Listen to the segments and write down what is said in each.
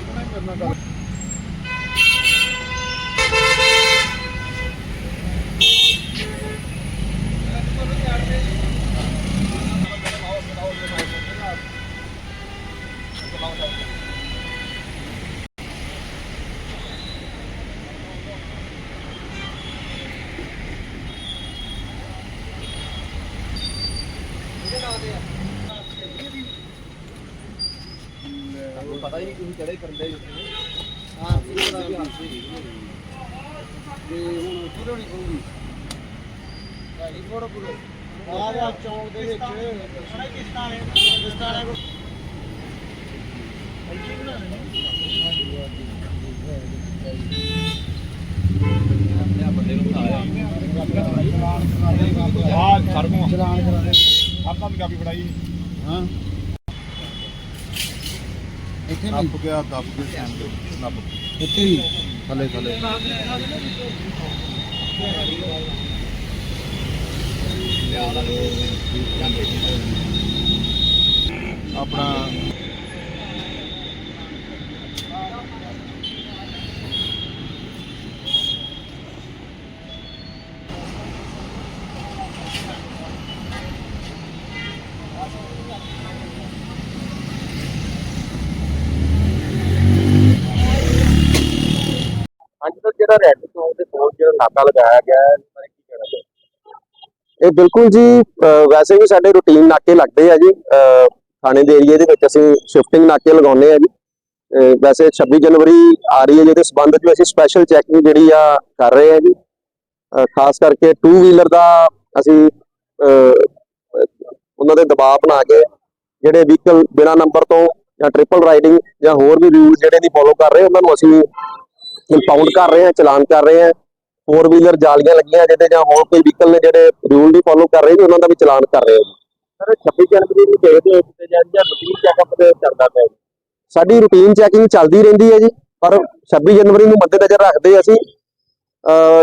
ਦੋਸਤ ਨੇ ਮੇਰੇ ਨਾਲ ਗੱਲ ਪਤਾ ਹੀ ਨਹੀਂ ਤੁਸੀਂ ਕਿਹੜੇ ਕਰਦੇ ਹਾਂ ਪੂਰਾ ਵੀ ਹਾਸੀ ਤੇ ਹੁਣ ਕਿਹੜੋ ਨਹੀਂ ਕਹੂਗੀ ਗਾੜੀ ਫੋੜ ਪੂਰੇ। ਆ ਗਿਆ ਚੌਂਕ ਦੇ ਵਿੱਚ। ਕਿਸਤਾਂ ਨੇ ਕਿਸਤਾਂ ਨੇ ਬੰਦੇ ਨੂੰ ਆ ਸਰਮੋ ਚਲਾਨ ਕਰਾ ਦੇ। ਆਪਾਂ ਪੰਜਾਬੀ ਫੜਾਈ। ਹਾਂ। ਇੱਥੇ ਨੱਪ ਗਿਆ ਦੱਬ ਕੇ ਦੇ ਨੱਪ ਇੱਥੇ ਹੀ ਥੱਲੇ ਥੱਲੇ। ਆਪਣਾ ਜਿਹੜਾ ਰੈੱਡ ਚੌਂਕ ਦੇ ਕੋਲ ਜਿਹੜਾ ਨਾਕਾ ਲਗਾਇਆ ਗਿਆ ਹੈ ਇਸ ਬਾਰੇ ਕੀ ਕਹਿਣਾ ਚਾਹੁੰਦੇ ਇਹ ਬਿਲਕੁਲ ਜੀ, ਅਹ, ਵੈਸੇ ਵੀ ਸਾਡੇ ਰੂਟੀਨ ਨਾਕੇ ਲੱਗਦੇ ਆ ਜੀ, ਅਹ, ਥਾਣੇ ਦੇ ਏਰੀਏ ਦੇ ਵਿੱਚ ਅਸੀਂ ਸ਼ਿਫਟਿੰਗ ਨਾਕੇ ਲਗਾਉਂਦੇ ਆ ਜੀ। ਅਹ, ਵੈਸੇ 26 ਜਨਵਰੀ ਆ ਰਹੀ ਹੈ ਜਿਹਦੇ ਸਬੰਧ ਵਿੱਚ ਅਸੀਂ ਸਪੈਸ਼ਲ ਚੈਕਿੰਗ ਜਿਹੜੀ ਆ ਕਰ ਰਹੇ ਆ ਜੀ। ਅਹ, ਖਾਸ ਕਰਕੇ 2 ਵੀਲਰ ਦਾ ਅਸੀਂ, ਅਹ, ਉਹਨਾਂ ਦੇ ਦਬਾਅ ਬਣਾ ਕੇ ਜਿਹੜੇ ਵਹੀਕਲ ਬਿਨਾ ਨੰਬਰ ਤੋਂ ਜਾਂ ਟ੍ਰਿਪਲ ਰਾਈਡਿੰਗ ਜਾਂ ਹੋਰ ਵੀ ਰੂਲ ਜਿਹੜੇ ਨਹੀਂ ਫੋਲੋ ਕਰ ਰਹੇ, ਉਹਨਾਂ ਨੂੰ ਅਸੀਂ ਇੰਪਾਊਂਡ ਕਰ ਰਹੇ ਆ ਚਲਾਨ ਕਰ ਰਹੇ ਆ ਫੋਰ ਵੀਲਰ ਜਾਲੀਆਂ ਲੱਗੀਆਂ ਜਿਹਦੇ ਜਾਂ ਹੋਰ ਕੋਈ ਵਹੀਕਲ ਨੇ ਜਿਹੜੇ ਰੂਲ ਨਹੀਂ ਫੋਲੋ ਕਰ ਰਹੇ ਜੀ ਉਹਨਾਂ ਦਾ ਵੀ ਚਲਾਨ ਕਰ ਰਹੇ ਹਾਂ ਸਰ 26 ਜਨਵਰੀ ਨੂੰ ਦੇਖਦੇ ਹੋ ਕਿਤੇ ਜਾਂ ਜਾਂ ਰੂਟੀਨ ਚੈੱਕਅਪ ਤੇ ਚੱਲਦਾ ਪਿਆ ਜੀ। ਸਾਡੀ ਰੂਟੀਨ ਚੈਕਿੰਗ ਚੱਲਦੀ ਰਹਿੰਦੀ ਹੈ ਜੀ ਪਰ 26 ਜਨਵਰੀ ਨੂੰ ਮੱਦੇਨਜ਼ਰ ਰੱਖਦੇ ਅਸੀਂ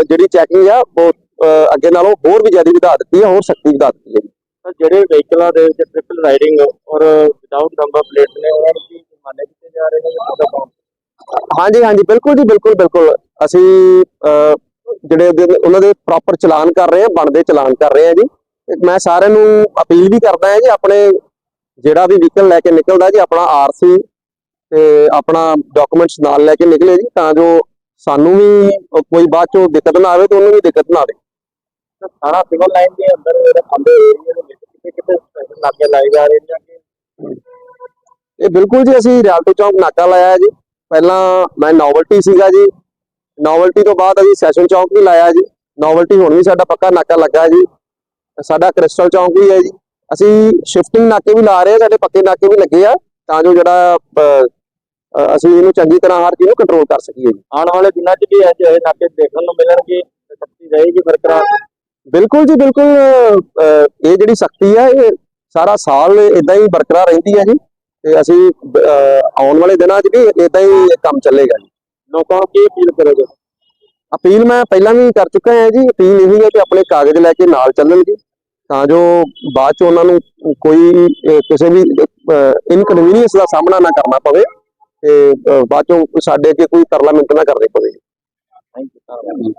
ਜਿਹੜੀ ਚੈਕਿੰਗ ਆ ਉਹ ਅੱਗੇ ਨਾਲੋਂ ਹੋਰ ਵੀ ਜ਼ਿਆਦਾ ਵਧਾ ਦਿੱਤੀ ਹੈ ਹੋਰ ਸਖਤੀ ਵਧਾ ਦਿੱਤੀ ਹੈ ਜਿਹੜੇ ਵਹੀਕਲਾਂ ਦੇ ਵਿੱਚ ਟ੍ਰਿਪਲ ਰਾਈਡਿੰਗ ਔਰ ਵਿਦਆਊਟ ਨੰਬਰ ਪਲੇਟ ਨੇ ਉਹਨਾਂ ਨੂੰ ਕੀ ਜੁਰਮਾਨੇ ਕੀਤੇ ਜਾ ਰਹੇ ਨੇ ਜਾਂ ਕਿੱਦਾਂ ਕੰਮ ਹਾਂਜੀ ਹਾਂਜੀ ਬਿਲਕੁਲ ਜੀ ਬਿਲਕੁਲ ਬਿਲਕੁਲ। ਅਸੀਂ ਜਿਹੜੇ ਉਹਨਾਂ ਦੇ ਪ੍ਰੋਪਰ ਚਲਾਨ ਕਰ ਰਹੇ ਹਾਂ ਬਣਦੇ ਚਲਾਨ ਕਰ ਰਹੇ ਹਾਂ ਜੀ। ਮੈਂ ਸਾਰਿਆਂ ਨੂੰ ਅਪੀਲ ਵੀ ਕਰਦਾ ਹਾਂ ਜੀ ਆਪਣੇ ਜਿਹੜਾ ਵੀ ਵਹੀਕਲ ਲੈ ਕੇ ਨਿਕਲਦਾ ਜੀ ਆਪਣਾ ਆਰਸੀ ਤੇ ਆਪਣਾ ਡਾਕੂਮੈਂਟਸ ਨਾਲ ਲੈ ਕੇ ਨਿਕਲੇ ਜੀ ਤਾਂ ਜੋ ਸਾਨੂੰ ਵੀ ਕੋਈ ਬਾਅਦ ਚੋਂ ਦਿੱਕਤ ਨਾ ਆਵੇ ਤੇ ਉਹਨੂੰ ਵੀ ਦਿੱਕਤ ਨਾ ਆਵੇ। ਸਰ ਸਿਵਲ ਲਾਈਨ ਦੇ ਅੰਦਰ ਜਿਹੜੇ ਖੰਭੇ ਏਰੀਆ ਦੇ ਵਿੱਚ ਕਿਤੇ ਨਾਕੇ ਲਾਏ ਜਾ ਰਹੇ ਨੇ ਇਹ ਬਿਲਕੁਲ ਜੀ ਅਸੀਂ ਰਿਆਲਟੋ ਚੌਂਕ ਨਾਕਾ ਲਾਇਆ ਹੈ ਜੀ। ਪਹਿਲਾਂ ਮੈਂ ਨੋਵਲਟੀ ਸੀਗਾ ਜੀ। ਨੋਵਲਟੀ ਤੋਂ ਬਾਅਦ ਅਸੀਂ ਸੈਸ਼ਨ ਚੌਂਕ ਵੀ ਲਾਇਆ ਜੀ। ਨੋਵਲਟੀ ਹੁਣ ਵੀ ਸਾਡਾ ਪੱਕਾ ਨਾਕਾ ਲੱਗਾ ਜੀ। ਸਾਡਾ ਕ੍ਰਿਸਟਲ ਚੌਂਕ ਵੀ ਹੈ ਜੀ। ਅਸੀਂ ਸ਼ਿਫਟਿੰਗ ਨਾਕੇ ਵੀ ਲਾ ਰਹੇ ਹਾਂ ਸਾਡੇ ਪੱਕੇ ਨਾਕੇ ਵੀ ਲੱਗੇ ਆ ਤਾਂ ਜੋ ਜਿਹੜਾ ਅਸੀਂ ਇਹਨੂੰ ਚੰਗੀ ਤਰ੍ਹਾਂ ਹਰ ਚੀਜ਼ ਨੂੰ ਕੰਟਰੋਲ ਕਰ ਸਕੀਏ ਜੀ। ਆਉਣ ਵਾਲੇ ਦਿਨਾਂ 'ਚ ਵੀ ਅਜਿਹੇ ਨਾਕੇ ਦੇਖਣ ਨੂੰ ਮਿਲਣਗੇ ਸਖਤੀ ਰਹੇਗੀ ਬਰਕਰਾਰ ਬਿਲਕੁਲ ਜੀ ਬਿਲਕੁਲ ਇਹ ਜਿਹੜੀ ਸਖਤੀ ਹੈ ਇਹ ਸਾਰਾ ਸਾਲ ਇਦਾਂ ਹੀ ਬਰਕਰਾਰ ਰਹਿੰਦੀ ਹੈ ਜੀ। ਤੇ ਅਸੀਂ ਆਉਣ ਵਾਲੇ ਦਿਨਾਂ 'ਚ ਵੀ ਇਦਾਂ ਹੀ ਕੰਮ ਚੱਲੇਗਾ ਜੀ। ਲੋਕਾਂ ਨੂੰ ਕੀ ਅਪੀਲ ਕਰੋਗੇ? ਅਪੀਲ ਮੈਂ ਪਹਿਲਾਂ ਵੀ ਕਰ ਚੁੱਕਾ ਹਾਂ ਜੀ ਅਪੀਲ ਇਹੀ ਹੈ ਕਿ ਆਪਣੇ ਕਾਗਜ਼ ਲੈ ਕੇ ਨਾਲ ਚੱਲਣਗੇ ਤਾਂ ਜੋ ਬਾਅਦ ਚ ਉਹਨਾਂ ਨੂੰ ਕੋਈ ਕਿਸੇ ਵੀ ਇਨਕਨਵੀਨੀਅੰਸ ਦਾ ਸਾਹਮਣਾ ਨਾ ਕਰਨਾ ਪਵੇ ਤੇ ਬਾਅਦ ਚੋਂ ਸਾਡੇ ਅੱਗੇ ਕੋਈ ਤਰਲਾ ਮਿੰਟ ਨਾ ਕਰਨੀ ਪਵੇ। Thank you